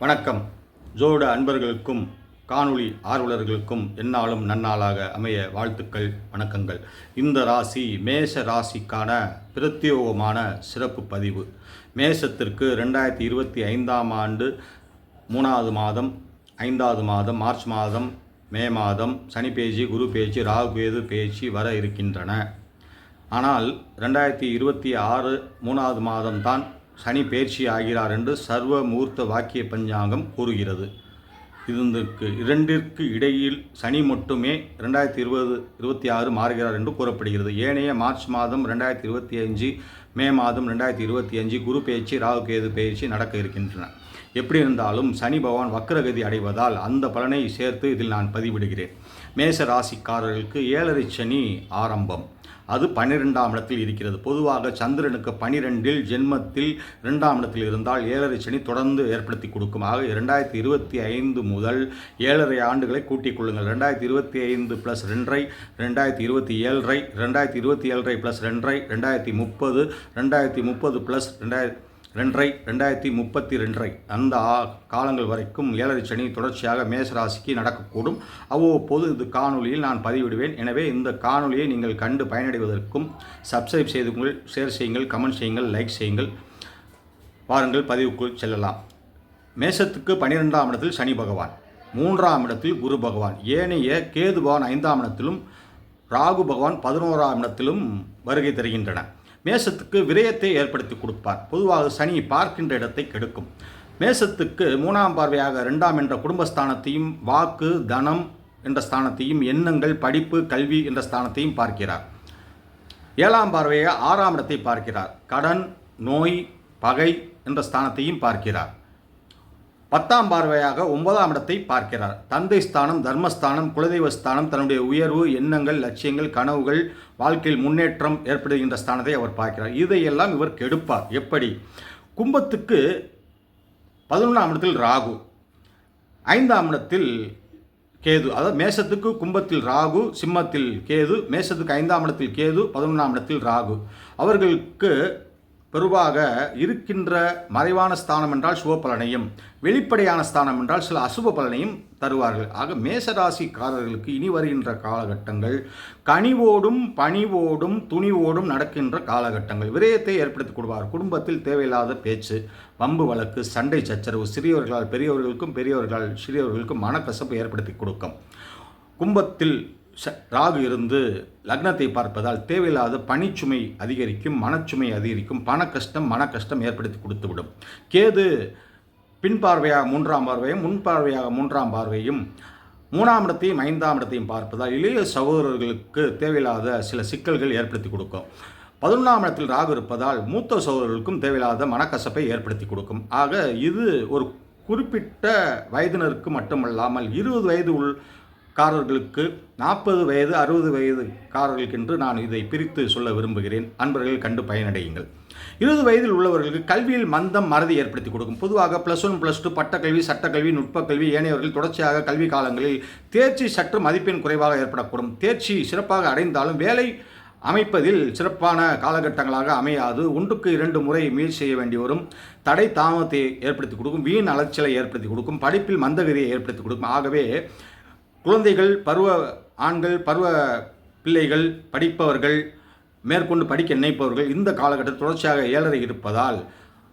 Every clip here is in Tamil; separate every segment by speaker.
Speaker 1: வணக்கம். ஜோட அன்பர்களுக்கும் காணொளி ஆர்வலர்களுக்கும் என்னாலும் நன்னாளாக அமைய வாழ்த்துக்கள் வணக்கங்கள். இந்த ராசி மேஷ ராசிக்கான பிரத்யோகமான சிறப்பு பதிவு. மேஷத்திற்கு ரெண்டாயிரத்தி இருபத்தி ஐந்தாம் ஆண்டு மூணாவது மாதம் ஐந்தாவது மாதம் மார்ச் மாதம் மே மாதம் சனி பேச்சு குரு பேச்சு ராகு கேது பேச்சு வர இருக்கின்றன. ஆனால் ரெண்டாயிரத்தி இருபத்தி ஆறு மூணாவது மாதம்தான் சனி பயிற்சி ஆகிறார் என்று சர்வ மூர்த்த வாக்கிய பஞ்சாங்கம் கூறுகிறது. இதற்கு இரண்டிற்கு இடையில் சனி மட்டுமே ரெண்டாயிரத்தி இருபது இருபத்தி ஆறு மாறுகிறார் என்று கூறப்படுகிறது. ஏனைய மார்ச் மாதம் ரெண்டாயிரத்தி இருபத்தி அஞ்சு மே மாதம் ரெண்டாயிரத்தி இருபத்தி அஞ்சு குரு பயிற்சி ராகு கேது நடக்க இருக்கின்றன. எப்படி இருந்தாலும் சனி பகவான் வக்கரகதி அடைவதால் அந்த பலனை சேர்த்து இதில் நான் பதிவிடுகிறேன். மேச ராசிக்காரர்களுக்கு ஏழரை சனி ஆரம்பம். அது பன்னிரெண்டாம் இடத்தில் இருக்கிறது. பொதுவாக சந்திரனுக்கு பனிரெண்டில் ஜென்மத்தில் இரண்டாம் இடத்தில் இருந்தால் ஏழரை சனி தொடர்ந்து ஏற்படுத்தி கொடுக்கும். ஆக இரண்டாயிரத்தி இருபத்தி ஐந்து முதல் ஏழரை ஆண்டுகளை கூட்டிக் கொள்ளுங்கள். ரெண்டாயிரத்தி இருபத்தி ஐந்து ப்ளஸ் ரெண்டரை ரெண்டாயிரத்தி இருபத்தி ஏழரை ரெண்டாயிரத்தி இருபத்தி ஏழரை ப்ளஸ் ரெண்டரை ரெண்டாயிரத்தி முப்பது ரெண்டாயிரத்தி முப்பது ப்ளஸ் ரெண்டாயிரத்தி ரெண்டரை ரெண்டாயிரத்தி முப்பத்தி ரெண்டரை அந்த காலங்கள் வரைக்கும் ஏழரை சனி தொடர்ச்சியாக மேசராசிக்கு நடக்கக்கூடும். அவ்வப்போது இது காணொலியில் நான் பதிவிடுவேன். எனவே இந்த காணொலியை நீங்கள் கண்டு பயனடைவதற்கும் சப்ஸ்கிரைப் செய்துங்கள் ஷேர் செய்யுங்கள் கமெண்ட் செய்யுங்கள் லைக் செய்யுங்கள். வாருங்கள் பதிவுக்குள் செல்லலாம். மேசத்துக்கு பன்னிரெண்டாம் இடத்தில் சனி பகவான் மூன்றாம் இடத்தில் குரு பகவான் ஏனைய கேது பகவான் ஐந்தாம் இடத்திலும் ராகு பகவான் பதினோராம் இடத்திலும் வருகை தருகின்றன. மேசத்துக்கு விரயத்தை ஏற்படுத்தி கொடுப்பார். பொதுவாக சனி பார்க்கின்ற இடத்தை கெடுக்கும். மேசத்துக்கு மூணாம் பார்வையாக ரெண்டாம் என்ற குடும்பஸ்தானத்தையும் வாக்கு தனம் என்ற ஸ்தானத்தையும் எண்ணங்கள் படிப்பு கல்வி என்ற ஸ்தானத்தையும் பார்க்கிறார். ஏழாம் பார்வையாக ஆறாம் இடத்தை பார்க்கிறார். கடன் நோய் பகை என்ற ஸ்தானத்தையும் பார்க்கிறார். பத்தாம் பார்வையாக ஒன்பதாம் இடத்தை பார்க்கிறார். தந்தை ஸ்தானம் தர்மஸ்தானம் குலதெய்வ ஸ்தானம் தன்னுடைய உயர்வு எண்ணங்கள் லட்சியங்கள் கனவுகள் வாழ்க்கையில் முன்னேற்றம் ஏற்படுகின்ற ஸ்தானத்தை அவர் பார்க்கிறார். இதையெல்லாம் இவர் கெடுப்பார். எப்படி? கும்பத்துக்கு பதினொன்றாம் இடத்தில் ராகு ஐந்தாம் இடத்தில் கேது. அதாவது மேஷத்துக்கு கும்பத்தில் ராகு சிம்மத்தில் கேது மேஷத்துக்கு ஐந்தாம் இடத்தில் கேது பதினொன்றாம் இடத்தில் ராகு. அவர்களுக்கு பெருவாக இருக்கின்ற மறைவான ஸ்தானம் என்றால் சுப பலனையும் வெளிப்படையான ஸ்தானம் என்றால் சில அசுப பலனையும் தருவார்கள். ஆக மேசராசிக்காரர்களுக்கு இனி வருகின்ற காலகட்டங்கள் கனிவோடும் பணிவோடும் துணிவோடும் நடக்கின்ற காலகட்டங்கள். விரயத்தை ஏற்படுத்தி கொடுவார் குடும்பத்தில் தேவையில்லாத பேச்சு வம்பு வழக்கு சண்டை சச்சரவு சிறியவர்களால் பெரியவர்களுக்கும் பெரியவர்களால் சிறியவர்களுக்கும் மனக்கசப்பு ஏற்படுத்தி கொடுக்கும். கும்பத்தில் ராகு இருந்து லக்னத்தை பார்ப்பதால் தேவையில்லாத பணிச்சுமை அதிகரிக்கும் மனச்சுமை அதிகரிக்கும் பண கஷ்டம் மன கஷ்டம் ஏற்படுத்தி கொடுத்துவிடும். கேது பின்பார்வையாக மூன்றாம் பார்வையும் முன் பார்வையாக மூன்றாம் பார்வையும் மூணாம் இடத்தையும் ஐந்தாம் இடத்தையும் பார்ப்பதால் இளைய சகோதரர்களுக்கு தேவையில்லாத சில சிக்கல்கள் ஏற்படுத்தி கொடுக்கும். பதினொன்றாம் இடத்தில் ராகு இருப்பதால் மூத்த சகோதரர்களுக்கும் தேவையில்லாத மனக்கசப்பை ஏற்படுத்தி கொடுக்கும். ஆக இது ஒரு குறிப்பிட்ட வயதினருக்கு மட்டுமல்லாமல் இருபது வயது உள் காரர்களுக்கு நாற்பது வயது அறுபது வயது காரர்களுக்கு என்று நான் இதை பிரித்து சொல்ல விரும்புகிறேன். அன்பர்கள் கண்டு பயனடையுங்கள். இருபது வயதில் உள்ளவர்களுக்கு கல்வியில் மந்தம் மறதி ஏற்படுத்தி கொடுக்கும். பொதுவாக ப்ளஸ் ஒன் ப்ளஸ் டூ பட்டக்கல்வி சட்டக்கல்வி நுட்பக்கல்வி ஏனையவர்கள் தொடர்ச்சியாக கல்வி காலங்களில் தேர்ச்சி சற்று மதிப்பெண் குறைவாக ஏற்படக்கூடும். தேர்ச்சி சிறப்பாக அடைந்தாலும் வேலை அமைப்பதில் சிறப்பான காலகட்டங்களாக அமையாது. ஒன்றுக்கு இரண்டு முறை முயற்சி செய்ய வேண்டி வரும். தடை தாமதத்தை ஏற்படுத்தி கொடுக்கும். வீண் அலைச்சலை ஏற்படுத்தி கொடுக்கும். படிப்பில் மந்தகதியை ஏற்படுத்தி கொடுக்கும். ஆகவே குழந்தைகள் பருவ ஆண்கள் பருவ பிள்ளைகள் படிப்பவர்கள் மேற்கொண்டு படிக்க நினைப்பவர்கள் இந்த காலகட்டத்தில் தொடர்ச்சியாக ஏழரை இருப்பதால்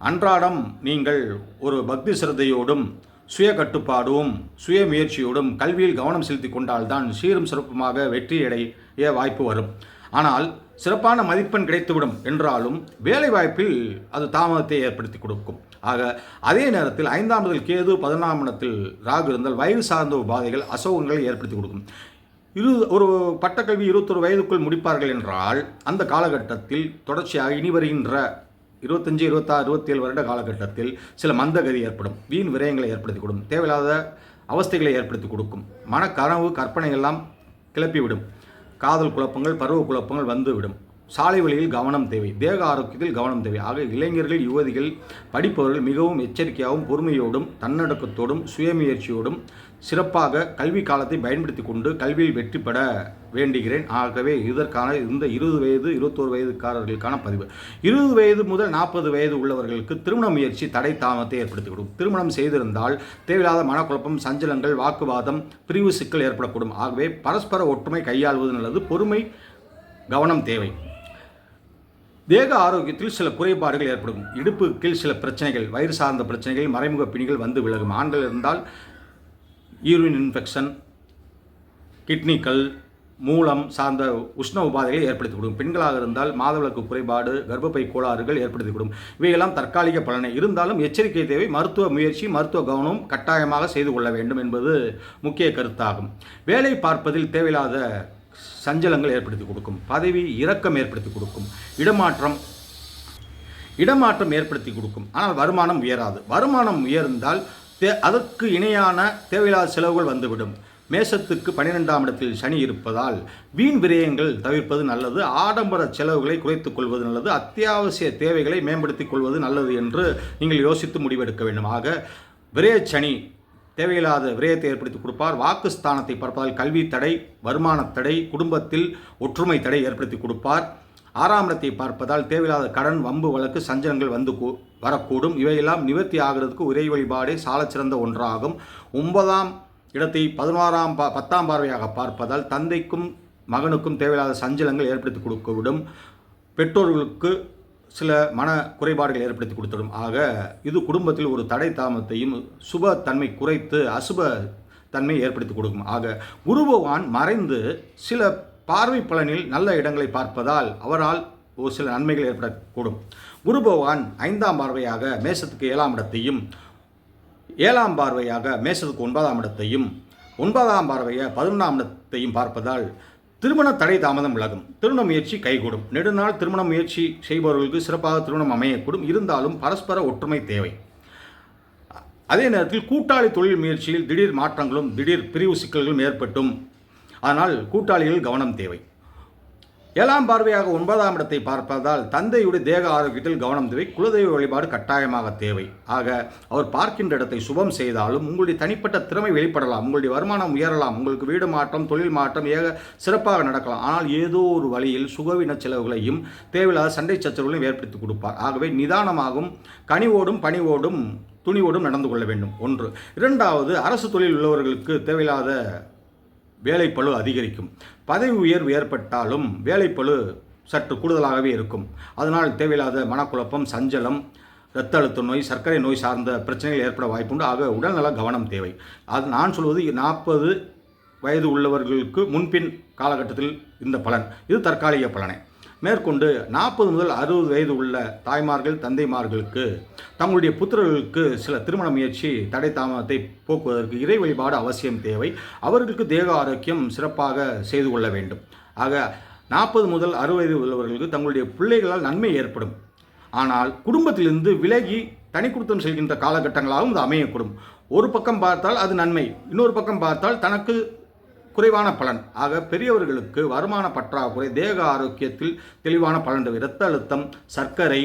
Speaker 1: அன்றாடம் நீங்கள் ஒரு பக்தி சிரத்தையோடும் சுய கட்டுப்பாடும் சுய முயற்சியோடும் கல்வியில் கவனம் செலுத்தி கொண்டால்தான் சீரும் சிறப்புமாக வெற்றியடைய வாய்ப்பு வரும். ஆனால் சிறப்பான மதிப்பெண் கிடைத்துவிடும் என்றாலும் வேலைவாய்ப்பில் அது தாமதத்தை ஏற்படுத்தி கொடுக்கும். ஆக அதே நேரத்தில் ஐந்தாம் இடத்தில் கேது பதினாம் இடத்தில் ராகு இருந்தால் வயது சார்ந்த உபாதைகள் அசோகங்களை ஏற்படுத்தி கொடுக்கும். இரு ஒரு பட்டக்கல்வி இருபத்தொரு வயதுக்குள் முடிப்பார்கள் என்றால் அந்த காலகட்டத்தில் தொடர்ச்சியாக இனி வருகின்ற இருபத்தஞ்சு இருபத்தாறு இருபத்தேழு வருட காலகட்டத்தில் சில மந்தகதி ஏற்படும். வீண் விரயங்களை ஏற்படுத்தி கொடுக்கும். தேவையில்லாத அவஸ்தைகளை ஏற்படுத்தி கொடுக்கும். மனக்கனவு கற்பனை எல்லாம் கிளப்பிவிடும். காதல் குழப்பங்கள் பருவ குழப்பங்கள் வந்துவிடும். சாலை வழியில் கவனம் தேவை. தேக ஆரோக்கியத்தில் கவனம் தேவை. ஆக இளைஞர்கள் யுவதிகள் படிப்பவர்கள் மிகவும் எச்சரிக்கையாகவும் பொறுமையோடும் தன்னடக்கத்தோடும் சுயமுயற்சியோடும் சிறப்பாக கல்வி காலத்தை பயன்படுத்தி கொண்டு கல்வியில் வெற்றி பெற வேண்டுகிறேன். ஆகவே இதற்கான இந்த இருபது வயது இருபத்தோரு வயதுக்காரர்களுக்கான பதிவு. இருபது வயது முதல் நாற்பது வயது உள்ளவர்களுக்கு திருமண முயற்சி தடை தாமத்தை ஏற்படுத்திவிடும். திருமணம் செய்திருந்தால் தேவையில்லாத மனக்குழப்பம் சஞ்சலங்கள் வாக்குவாதம் பிரிவு சிக்கல் ஏற்படக்கூடும். ஆகவே பரஸ்பர ஒற்றுமை கையாள்வது நல்லது. பொறுமை கவனம் தேவை. தேக ஆரோக்கியத்தில் சில குறைபாடுகள் ஏற்படும். இடுப்பு கீழ் சில பிரச்சனைகள் வயிறு சார்ந்த பிரச்சனைகள் மறைமுக பிணிகள் வந்து விலகும். ஆண்கள் இருந்தால் யூரின் இன்ஃபெக்ஷன் கிட்னிக்கல் மூலம் சார்ந்த உஷ்ண உபாதைகளை ஏற்படுத்திவிடும். பெண்களாக இருந்தால் மாதவிளக்கு குறைபாடு கர்ப்பப்பை கோளாறுகள் ஏற்படுத்திவிடும். இவையெல்லாம் தற்காலிக பலனை. இருந்தாலும் எச்சரிக்கை தேவை மருத்துவ முயற்சி மருத்துவ கவனம் கட்டாயமாக செய்து கொள்ள வேண்டும் என்பது முக்கிய கருத்தாகும். வேலை பார்ப்பதில் தேவையில்லாத சஞ்சலங்கள் ஏற்படுத்தி கொடுக்கும் பதவி இறக்கம் ஏற்படுத்தி கொடுக்கும் இடமாற்றம் இடமாற்றம் ஏற்படுத்தி கொடுக்கும். ஆனால் வருமானம் உயராது. வருமானம் உயர்ந்தால் தே அதற்கு இணையான தேவையில்லாத செலவுகள் வந்துவிடும். மேசத்துக்கு பனிரெண்டாம் இடத்தில் சனி இருப்பதால் வீண் விரயங்கள் தவிர்ப்பது நல்லது. ஆடம்பர செலவுகளை குறைத்துக் கொள்வது நல்லது. அத்தியாவசிய தேவைகளை மேம்படுத்திக் கொள்வது நல்லது என்று நீங்கள் யோசித்து முடிவெடுக்க வேண்டும். ஆக விரயச்சனி சனி தேவையில்லாத விரயத்தை ஏற்படுத்தி கொடுப்பார். வாக்குஸ்தானத்தை பார்ப்பதால் கல்வி தடை வருமான தடை குடும்பத்தில் ஒற்றுமை தடை ஏற்படுத்தி கொடுப்பார். ஆறாம் இடத்தை பார்ப்பதால் தேவையில்லாத கடன் வம்பு வழக்கு சஞ்சலங்கள் வந்து வரக்கூடும். இவையெல்லாம் நிவர்த்தி ஆகிறதுக்கு உரை வழிபாடே சாலச்சிறந்த ஒன்றாகும். ஒன்பதாம் இடத்தை பதினோராம் பா பத்தாம் பார்வையாக பார்ப்பதால் தந்தைக்கும் மகனுக்கும் தேவையில்லாத சஞ்சலங்கள் ஏற்படுத்தி கொடுக்கவிடும் பெற்றோர்களுக்கு சில மன குறைபாடுகள் ஏற்படுத்தி கொடுத்துடும். ஆக இது குடும்பத்தில் ஒரு தடை தாமத்தையும் சுப தன்மை குறைத்து அசுப தன்மை ஏற்படுத்தி கொடுக்கும். ஆக குருபவான் மறைந்து சில பார்வை பலனில் நல்ல இடங்களை பார்ப்பதால் அவரால் ஒரு சில நன்மைகள் ஏற்படக்கூடும். குரு பகவான் ஐந்தாம் பார்வையாக மேசத்துக்கு ஏழாம் இடத்தையும் ஏழாம் பார்வையாக மேசத்துக்கு ஒன்பதாம் இடத்தையும் ஒன்பதாம் பார்வையை பதினொன்றாம் இடத்தையும் பார்ப்பதால் திருமண தடை தாமதம் விலகும். திருமண முயற்சி கைகூடும். நெடுநாள் திருமண முயற்சி செய்பவர்களுக்கு சிறப்பாக திருமணம் அமையக்கூடும். இருந்தாலும் பரஸ்பர ஒற்றுமை தேவை. அதே நேரத்தில் கூட்டாளி தொழில் முயற்சியில் திடீர் மாற்றங்களும் திடீர் பிரிவு சிக்கல்களும் ஏற்பட்டும். அதனால் கூட்டாளிகள் கவனம் தேவை. ஏழாம் பார்வையாக ஒன்பதாம் இடத்தை பார்ப்பதால் தந்தையுடைய தேக ஆரோக்கியத்தில் கவனம் தேவை குலதெய்வ வழிபாடு கட்டாயமாக தேவை. ஆக அவர் பார்க்கின்ற இடத்தை சுபம் செய்தாலும் உங்களுடைய தனிப்பட்ட திறமை வெளிப்படலாம் உங்களுடைய வருமானம் உயரலாம் உங்களுக்கு வீடு மாற்றம் தொழில் மாற்றம் ஏக சிறப்பாக நடக்கலாம். ஆனால் ஏதோ ஒரு வழியில் சுகவின செலவுகளையும் தேவையில்லாத சண்டை சச்சரவுகளையும் ஏற்படுத்தி கொடுப்பார். ஆகவே நிதானமாகவும் கனிவோடும் பணிவோடும் துணிவோடும் நடந்து கொள்ள வேண்டும். ஒன்று. இரண்டாவது அரசு தொழில் உள்ளவர்களுக்கு தேவையில்லாத வேலைப்பழு அதிகரிக்கும். பதவி உயர்வு ஏற்பட்டாலும் வேலைப்பழு சற்று கூடுதலாகவே இருக்கும். அதனால் தேவையில்லாத மனக்குழப்பம் சஞ்சலம் இரத்த அழுத்த நோய் சர்க்கரை நோய் சார்ந்த பிரச்சனைகள் ஏற்பட வாய்ப்புண்டு. ஆக உடல்நல கவனம் தேவை. அது நான் சொல்வது நாற்பது வயது உள்ளவர்களுக்கு முன்பின் காலகட்டத்தில் இந்த பலன். இது தற்காலிக பலனை. மேற்கொண்டு நாற்பது முதல் அறுபது வயது உள்ள தாய்மார்கள் தந்தைமார்களுக்கு தங்களுடைய புத்திரர்களுக்கு சில திருமண முயற்சி தடை தாமதத்தை போக்குவதற்கு இறை வழிபாடு அவசியம் தேவை. அவர்களுக்கு தேக ஆரோக்கியம் சிறப்பாக செய்து கொள்ள வேண்டும். ஆக நாற்பது முதல் அறுபது உள்ளவர்களுக்கு தங்களுடைய பிள்ளைகளால் நன்மை ஏற்படும். ஆனால் குடும்பத்திலிருந்து விலகி தனி குடுத்தம் செல்கின்ற காலகட்டங்களாகவும் இது அமையக்கூடும். ஒரு பக்கம் பார்த்தால் அது நன்மை இன்னொரு பக்கம் பார்த்தால் தனக்கு குறைவான பலன். ஆக பெரியவர்களுக்கு வருமான பற்றாக்குறை தேக ஆரோக்கியத்தில் தெளிவான பலன் இரத்த அழுத்தம் சர்க்கரை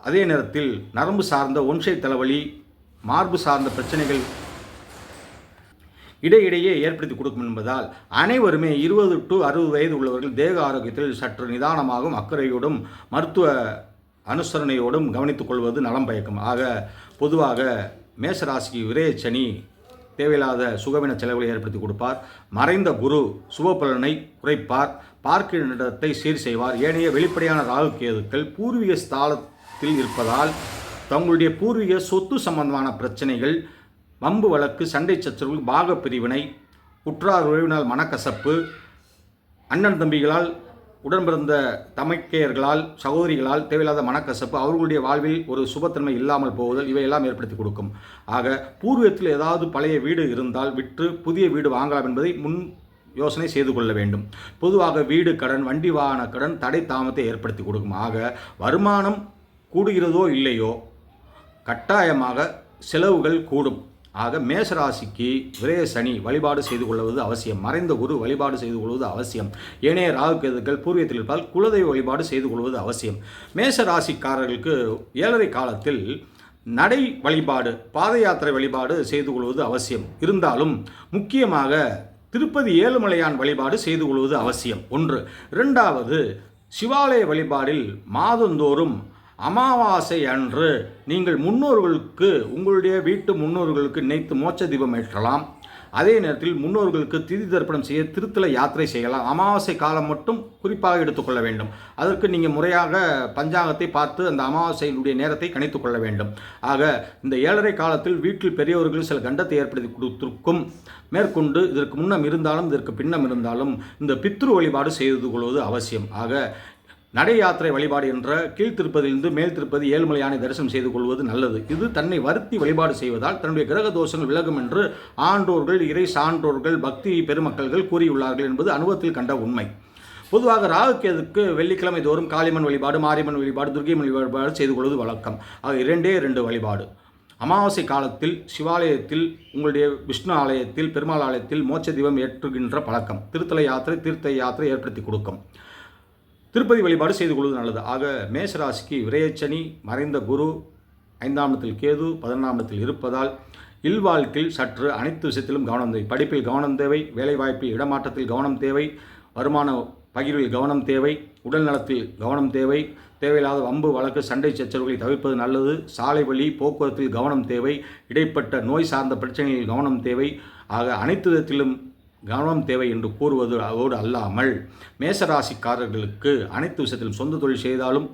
Speaker 1: அதே நேரத்தில் நரம்பு சார்ந்த ஒன்சை தலைவலி மார்பு சார்ந்த பிரச்சனைகள் இடையிடையே ஏற்படுத்தி கொடுக்கும் என்பதால் அனைவருமே இருபது டு அறுபது வயது உள்ளவர்கள் தேக ஆரோக்கியத்தில் சற்று நிதானமாகவும் அக்கறையோடும் மருத்துவ அனுசரணையோடும் கவனித்துக் கொள்வது நலம் பயக்கும். ஆக பொதுவாக மேசராசிக்கு விரேச்சனி தேவையில்லாத சுகவின செலவுகளை ஏற்படுத்தி கொடுப்பார். மறைந்த குரு சுபபலனை குறைப்பார். பார்க்கிற இடத்தை சீர் செய்வார். ஏனைய வெளிப்படையான ராகு கேதுக்கள் பூர்வீக ஸ்தாலத்தில் இருப்பதால் தங்களுடைய பூர்வீக சொத்து சம்பந்தமான பிரச்சனைகள் வம்பு வழக்கு சண்டை சச்சரவுகள் பாக பிரிவினை உற்றார் உறவினால் மனக்கசப்பு அண்ணன் தம்பிகளால் உடன் பிறந்த தமைக்கையர்களால் சகோதரிகளால் தேவையில்லாத மனக்கசப்பு அவர்களுடைய வாழ்வில் ஒரு சுபத்தன்மை இல்லாமல் போவதல் இவையெல்லாம் ஏற்படுத்தி கொடுக்கும். ஆக பூர்வீகத்தில் ஏதாவது பழைய வீடு இருந்தால் விற்று புதிய வீடு வாங்கலாம் என்பதை முன் யோசனை செய்து கொள்ள வேண்டும். பொதுவாக வீடு கடன் வண்டி வாகன கடன் தடை தாமத்தை ஏற்படுத்தி கொடுக்கும். ஆக வருமானம் கூடுகிறதோ இல்லையோ கட்டாயமாக செலவுகள் கூடும். ஆக மேசராசிக்கு விரய சனி வழிபாடு செய்து கொள்வது அவசியம். மறைந்த குரு வழிபாடு செய்து கொள்வது அவசியம். ஏனைய ராகு கேதுக்கள் பூர்வீகத்தில் இருப்பால் குலதெய்வ வழிபாடு செய்து கொள்வது அவசியம். மேச ராசிக்காரர்களுக்கு ஏழரை காலத்தில் நடை வழிபாடு பாத யாத்திரை வழிபாடு செய்து கொள்வது அவசியம். இருந்தாலும் முக்கியமாக திருப்பதி ஏழுமலையான் வழிபாடு செய்து கொள்வது அவசியம். ஒன்று. இரண்டாவது சிவாலய வழிபாடில் மாதந்தோறும் அமாவாசை அன்று நீங்கள் முன்னோர்களுக்கு உங்களுடைய வீட்டு முன்னோர்களுக்கு நினைத்து மோட்ச தீபம் ஏற்றலாம். அதே நேரத்தில் முன்னோர்களுக்கு திதி தர்ப்பணம் செய்ய திருத்தல யாத்திரை செய்யலாம். அமாவாசை காலம் மட்டும் குறிப்பாக எடுத்துக்கொள்ள வேண்டும். அதற்கு நீங்கள் முறையாக பஞ்சாங்கத்தை பார்த்து அந்த அமாவாசையினுடைய நேரத்தை கணித்துக் கொள்ள வேண்டும். ஆக இந்த ஏழரை காலத்தில் வீட்டில் பெரியவர்கள் சில கண்டத்தை ஏற்படுத்தி கொடுத்திருக்கும். மேற்கொண்டு இதற்கு முன்னம் இருந்தாலும் இதற்கு பின்னம் இருந்தாலும் இந்த பித்ரு வழிபாடு செய்து கொள்வது அவசியம். ஆக நடை யாத்திரை வழிபாடு என்ற கீழ்த்திருப்பதிலிருந்து மேல் திருப்பதி ஏழுமலையானை தரிசனம் செய்து கொள்வது நல்லது. இது தன்னை வருத்தி வழிபாடு செய்வதால் தன்னுடைய கிரக தோஷங்கள் விலகும் என்று ஆண்டோர்கள் இறை சான்றோர்கள் பக்தி பெருமக்கள்கள் கூறியுள்ளார்கள் என்பது அனுபவத்தில் கண்ட உண்மை. பொதுவாக ராகுக்கேதுக்கு வெள்ளிக்கிழமை தோறும் காளிமன் வழிபாடு மாரியம்மன் வழிபாடு துர்கைமன் வழிபாடு செய்து கொள்வது வழக்கம். ஆக இரண்டே இரண்டு வழிபாடு. அமாவாசை காலத்தில் சிவாலயத்தில் உங்களுடைய விஷ்ணு ஆலயத்தில் பெருமாள் ஆலயத்தில் மோட்ச தீபம் ஏற்றுகின்ற பழக்கம். திருத்தல யாத்திரை தீர்த்த யாத்திரை ஏற்படுத்தி கொடுக்கும். திருப்பதி வழிபாடு செய்து கொள்வது நல்லது. ஆக மேஷராசிக்கு விரயச்சனி மறைந்த குரு ஐந்தாம் இடத்தில் கேது பதினொன்றாம் இடத்தில் இருப்பதால் இல்வாழ்க்கையில் சற்று அனைத்து விஷயத்திலும் கவனம் தேவை. படிப்பில் கவனம் தேவை வேலைவாய்ப்பில் இடமாற்றத்தில் கவனம் தேவை வருமான பகிர்வில் கவனம் தேவை உடல் நலத்தில் கவனம் தேவை தேவையில்லாத வம்பு வழக்கு சண்டை சச்சரவுகளை தவிர்ப்பது நல்லது. சாலை வழி போக்குவரத்தில் கவனம் தேவை இடைப்பட்ட நோய் சார்ந்த பிரச்சனைகளில் கவனம் தேவை. ஆக அனைத்து விதத்திலும் கவனம் தேவை என்று கூறுவது அதோடு அல்லாமல் மேசராசிக்காரர்களுக்கு அனைத்து விஷயத்திலும் சொந்த தொழில் செய்தாலும்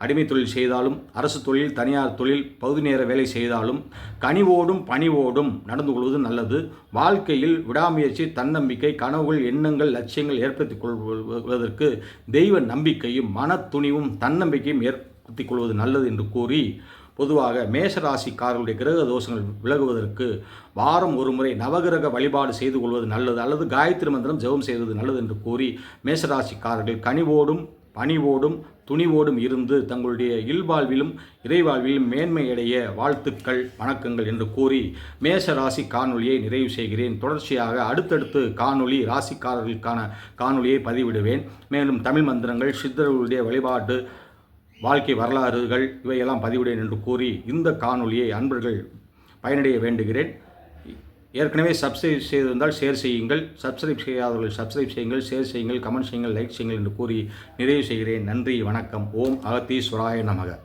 Speaker 1: அடிமை தொழில் செய்தாலும் அரசு தொழில் தனியார் தொழில் பகுதி நேர வேலை செய்தாலும் கனிவோடும் பணிவோடும் நடந்து கொள்வது நல்லது. வாழ்க்கையில் விடாமுயற்சி தன்னம்பிக்கை கனவுகள் எண்ணங்கள் லட்சியங்கள் ஏற்படுத்திக் கொள்வதற்கு தெய்வ நம்பிக்கையும் மன துணிவும் தன்னம்பிக்கையும் ஏற்படுத்திக் கொள்வது நல்லது என்று கூறி பொதுவாக மேஷராசிக்காரர்களுடைய கிரக தோஷங்கள் விலகுவதற்கு வாரம் ஒரு முறை நவகிரக வழிபாடு செய்து கொள்வது நல்லது அல்லது காயத்ரி மந்திரம் ஜெபம் செய்வது நல்லது என்று கூறி மேஷராசிக்காரர்கள் கனிவோடும் பணிவோடும் துணிவோடும் இருந்து தங்களுடைய இல்வாழ்விலும் இறைவாழ்விலும் மேன்மையடைய வாழ்த்துக்கள் வணக்கங்கள் என்று கூறி மேஷ ராசி காணொலியை நிறைவு செய்கிறேன். தொடர்ச்சியாக அடுத்தடுத்து காணொலி ராசிக்காரர்களுக்கான காணொலியை பதிவிடுவேன். மேலும் தமிழ் மந்திரங்கள் சித்தர்களுடைய வழிபாட்டு வாழ்க்கை வரலாறுகள் இவையெல்லாம் பதிவிடேன் என்று கூறி இந்த காணொலியை அன்பர்கள் பயனடைய வேண்டுகிறேன். ஏற்கனவே சப்ஸ்கிரைப் செய்திருந்தால் ஷேர் செய்யுங்கள். சப்ஸ்கிரைப் செய்யாதவர்கள் சப்ஸ்கிரைப் செய்யுங்கள். ஷேர் செய்யுங்கள். கமெண்ட் செய்யுங்கள். லைக் செய்யுங்கள் என்று கூறி நிறைவு செய்கிறேன். நன்றி. வணக்கம். ஓம் அகத்தீஸ்வராய நமக.